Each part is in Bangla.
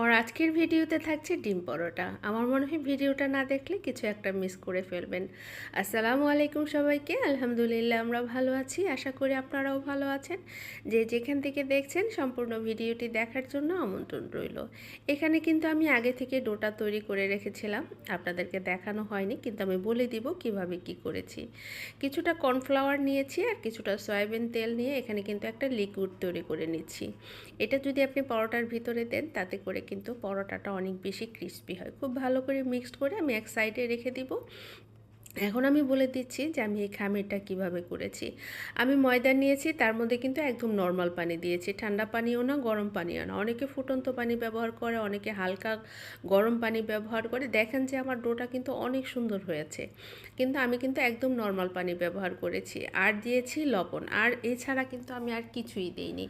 আর আজকের ভিডিওতে থাকছে ডিম পরোটা। আমার মনে হয় ভিডিওটা না দেখলে কিছু একটা মিস করে ফেলবেন। আসসালামু আলাইকুম সবাইকে। আলহামদুলিল্লাহ আমরা ভালো আছি। আশা করি আপনারাও ভালো আছেন। যে যেখান থেকে দেখছেন সম্পূর্ণ ভিডিওটি দেখার জন্য আমন্ত্রণ রইল। এখানে কিন্তু আমি আগে থেকে ডোটা তৈরি করে রেখেছিলাম। আপনাদেরকে দেখানো হয়নি, কিন্তু আমি বলে দিব কীভাবে কি করেছি। কিছুটা কর্নফ্লাওয়ার নিয়েছি আর কিছুটা সয়াবিন তেল নিয়ে এখানে কিন্তু একটা লিকুইড তৈরি করে নিচ্ছি। এটা যদি আপনি পরোটার ভিতরে দেন, তাতে করে কিন্তু পরোটাটা অনেক বেশি ক্রিস্পি হয়। খুব ভালো করে মিক্সড করে আমি এক সাইডে রেখে দিব। এখন আমি বলে দিচ্ছি যে আমি এই খামিরটা কীভাবে করেছি। আমি ময়দা নিয়েছি, তার মধ্যে কিন্তু একদম নর্মাল পানি দিয়েছি। ঠান্ডা পানিও না, গরম পানিও না। অনেকে ফুটন্ত পানি ব্যবহার করে, অনেকে হালকা গরম পানি ব্যবহার করে। দেখেন যে আমার ডোটা কিন্তু অনেক সুন্দর হয়েছে। কিন্তু আমি কিন্তু একদম নর্মাল পানি ব্যবহার করেছি। আর দিয়েছি লবণ। আর এছাড়া কিন্তু আমি আর কিছুই দিইনি।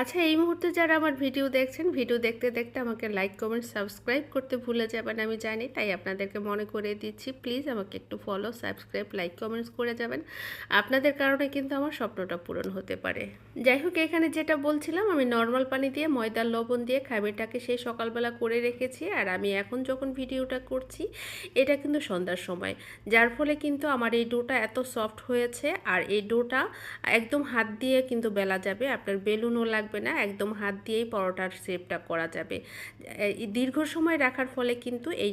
আচ্ছা এই মুহূর্তে যারা আমার ভিডিও দেখছেন, ভিডিও দেখতে দেখতে আমাকে লাইক কমেন্ট সাবস্ক্রাইব করতে ভুলে যাবেন, আমি জানি, তাই আপনাদেরকে মনে করে দিচ্ছি প্লিজ আমাকে একটু ফলো সাবস্ক্রাইব লাইক কমেন্টস করে যাবেন। আপনাদের কারণে কিন্তু আমার স্বপ্নটা পূরণ হতে পারে। যাই হোক, এখানে যেটা বলছিলাম, আমি নর্মাল পানি দিয়ে ময়দার লবণ দিয়ে খামিরটাকে সেই সকালবেলা করে রেখেছি, আর আমি এখন যখন ভিডিওটা করছি, এটা কিন্তু সন্ধ্যার সময়। যার ফলে কিন্তু আমার এই ডোটা এত সফট হয়েছে, আর এই ডোটা একদম হাত দিয়ে কিন্তু বেলা যাবে, আপনার বেলুনও লাগবে লাগবে না, একদম হাত দিয়েই পরোটার শেপটা করা যাবে। দীর্ঘ সময় রাখার ফলে কিন্তু এই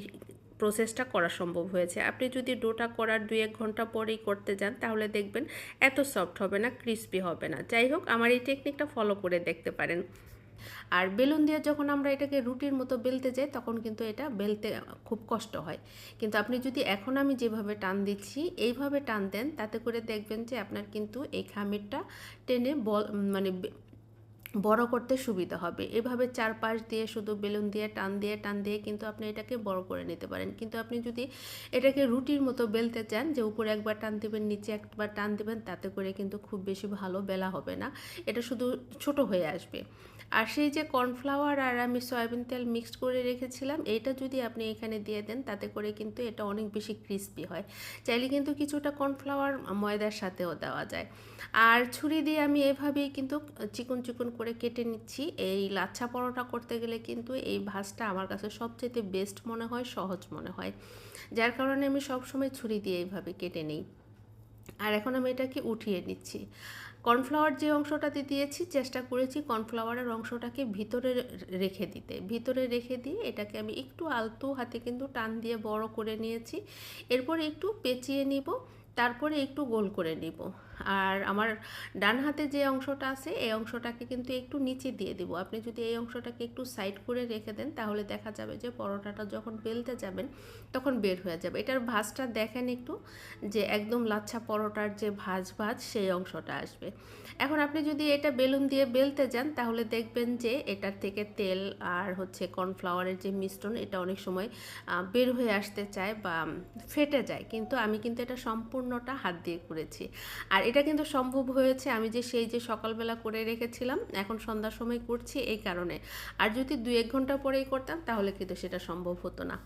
প্রসেসটা করা সম্ভব হয়েছে। আপনি যদি ডোটা করার দুই এক ঘণ্টা পরেই করতে যান, তাহলে দেখবেন এত সফট হবে না ক্রিস্পি হবে না। যাই হোক, আমার এই টেকনিকটা ফলো করে দেখতে পারেন। আর বেলুন দিয়ে যখন আমরা এটাকে রুটির মতো বেলতে যাই, তখন কিন্তু এটা বেলতে খুব কষ্ট হয়। কিন্তু আপনি যদি এখন আমি যেভাবে টান দিচ্ছি, এইভাবে টান দেন, তাতে করে দেখবেন যে আপনার কিন্তু এই খামিরটা টেনে বল মানে বড় করতে সুবিধা হবে। এভাবে চারপাশ দিয়ে শুধু বেলুন দিয়ে, টান দিয়ে টান দিয়ে কিন্তু আপনি এটাকে বড় করে নিতে পারেন। কিন্তু আপনি যদি এটাকে রুটির মতো বেলতে চান যে উপরে একবার টান দেবেন, নিচে একবার টান দেবেন, তাতে করে কিন্তু খুব বেশি ভালো বেলা হবে না। এটা শুধু ছোট হয়ে আসবে। আর সেই যে কর্নফ্লাওয়ার আর আমি সয়াবিন তেল মিক্সড করে রেখেছিলাম এইটা যদি আপনি এখানে দিয়ে দেন, তাতে করে কিন্তু এটা অনেক বেশি ক্রিস্পি হয়। চাইলে কিন্তু কিছুটা কর্নফ্লাওয়ার ময়দার সাথেও দেওয়া যায়। আর ছুরি দিয়ে আমি এভাবেই কিন্তু চিকন চিকন করে কেটে নিচ্ছি। এই লাচ্ছা পরোটা করতে গেলে কিন্তু এই ভাজটা আমার কাছে সবচেয়ে বেস্ট মনে হয়, সহজ মনে হয়। যার কারণে আমি সবসময় ছুরি দিয়ে এইভাবে কেটে নিই। আর এখন আমি এটাকে উঠিয়ে নিচ্ছি। কর্নফ্লাওয়ার যে অংশটাতে দিয়েছি, চেষ্টা করেছি কর্নফ্লাওয়ারের অংশটাকে ভিতরে রেখে দিতে। ভিতরে রেখে দিয়ে এটাকে আমি একটু আলতো হাতে কিন্তু টান দিয়ে বড় করে নিয়েছি। এরপর একটু পেঁচিয়ে নিব, তারপরে একটু গোল করে নিব। আর আমার ডান হাতে যে অংশটা আছে, এই অংশটাকে কিন্তু একটু নিচে দিয়ে দিব। আপনি যদি এই অংশটাকে একটু সাইড করে রেখে দেন, তাহলে দেখা যাবে যে পরোটাটা যখন বেলতে যাবেন, তখন বের হয়ে যাবে। এটার ভাজটা দেখেন একটু, যে একদম লাচ্ছা পরোটার যে ভাজ ভাজ, সেই অংশটা আসবে। এখন আপনি যদি এটা বেলুন দিয়ে বেলতে যান, তাহলে দেখবেন যে এটার থেকে তেল আর হচ্ছে কর্নফ্লাওয়ারের যে মিশ্রণ, এটা অনেক সময় বের হয়ে আসতে চায় বা ফেটে যায়। কিন্তু আমি কিন্তু এটা সম্পূর্ণটা হাত দিয়ে করেছি। আর এটা কিন্তু সম্ভব হয়েছে আমি যে সেই যে সকালবেলা করে রেখেছিলাম, এখন সন্ধ্যার সময় করছি এই কারণে। আর যদি দু এক ঘণ্টা পরেই করতাম, তাহলে কিন্তু সেটা সম্ভব হতো না।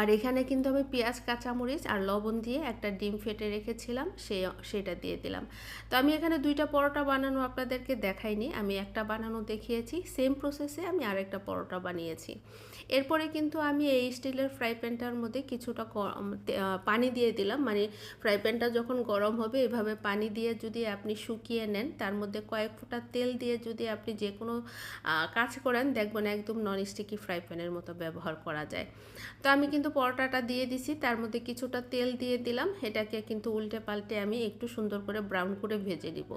আর এখানে কিন্তু আমি পেঁয়াজ, কাঁচামরিচ আর লবণ দিয়ে একটা ডিম ফেটে রেখেছিলাম, সে, সেটা দিয়ে দিলাম। তো আমি এখানে দুইটা পরোটা বানানো আপনাদেরকে দেখাইনি, আমি একটা বানানো দেখিয়েছি সেম প্রসেসে আমি আরেকটা পরোটা বানিয়েছি। এরপরে কিন্তু আমি এই স্টিলের ফ্রাই প্যানটার মধ্যে কিছুটা পানি দিয়ে দিলাম মানে ফ্রাই প্যানটা যখন গরম হবে, এভাবে পানি দিয়ে যদি আপনি শুকিয়ে নেন, তার মধ্যে কয়েক ফোঁটা তেল দিয়ে যদি আপনি যে কোনো কাজ করেন, দেখবেন একদম নন স্টিকি ফ্রাই প্যানের মতো ব্যবহার করা যায়। তো আমি কিন্তু পরোটাটা দিয়ে দিছি, তার মধ্যে কিছুটা তেল দিয়ে দিলাম, এটাকে কিন্তু উল্টে পাল্টে আমি একটু সুন্দর করে ব্রাউন করে ভেজে নিব।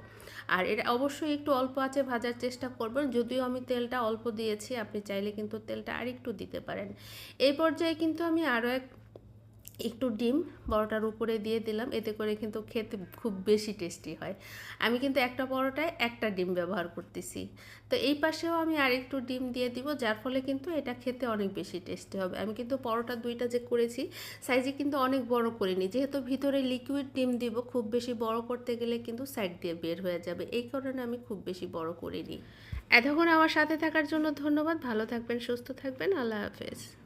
আর এটা অবশ্যই একটু অল্প আছে ভাজার চেষ্টা করবেন, যদিও আমি তেলটা অল্প দিয়েছি, আপনি চাইলে কিন্তু তেলটা আর একটু দিতে পারেন। এই পর্যায়ে কিন্তু আমি আরও এক একটু ডিম পরোটার উপরে দিয়ে দিলাম, এতে করে কিন্তু খেতে খুব বেশি টেস্টি হয়। আমি কিন্তু একটা পরোটায় একটা ডিম ব্যবহার করতেছি। তো এই পাশেও আমি আরেকটু ডিম দিয়ে দিব, যার ফলে কিন্তু এটা খেতে অনেক বেশি টেস্টি হবে। আমি কিন্তু পরোটা দুইটা যে করেছি সাইজে কিন্তু অনেক বড় করিনি। যেহেতু ভিতরে লিকুইড ডিম দিব, খুব বেশি বড় করতে গেলে কিন্তু সাইড দিয়ে বের হয়ে যাবে। এই কারণে আমি খুব বেশি বড় করিনি। এতক্ষণ আমার সাথে থাকার জন্য ধন্যবাদ। ভালো থাকবেন, সুস্থ থাকবেন। আল্লাহ হাফেজ।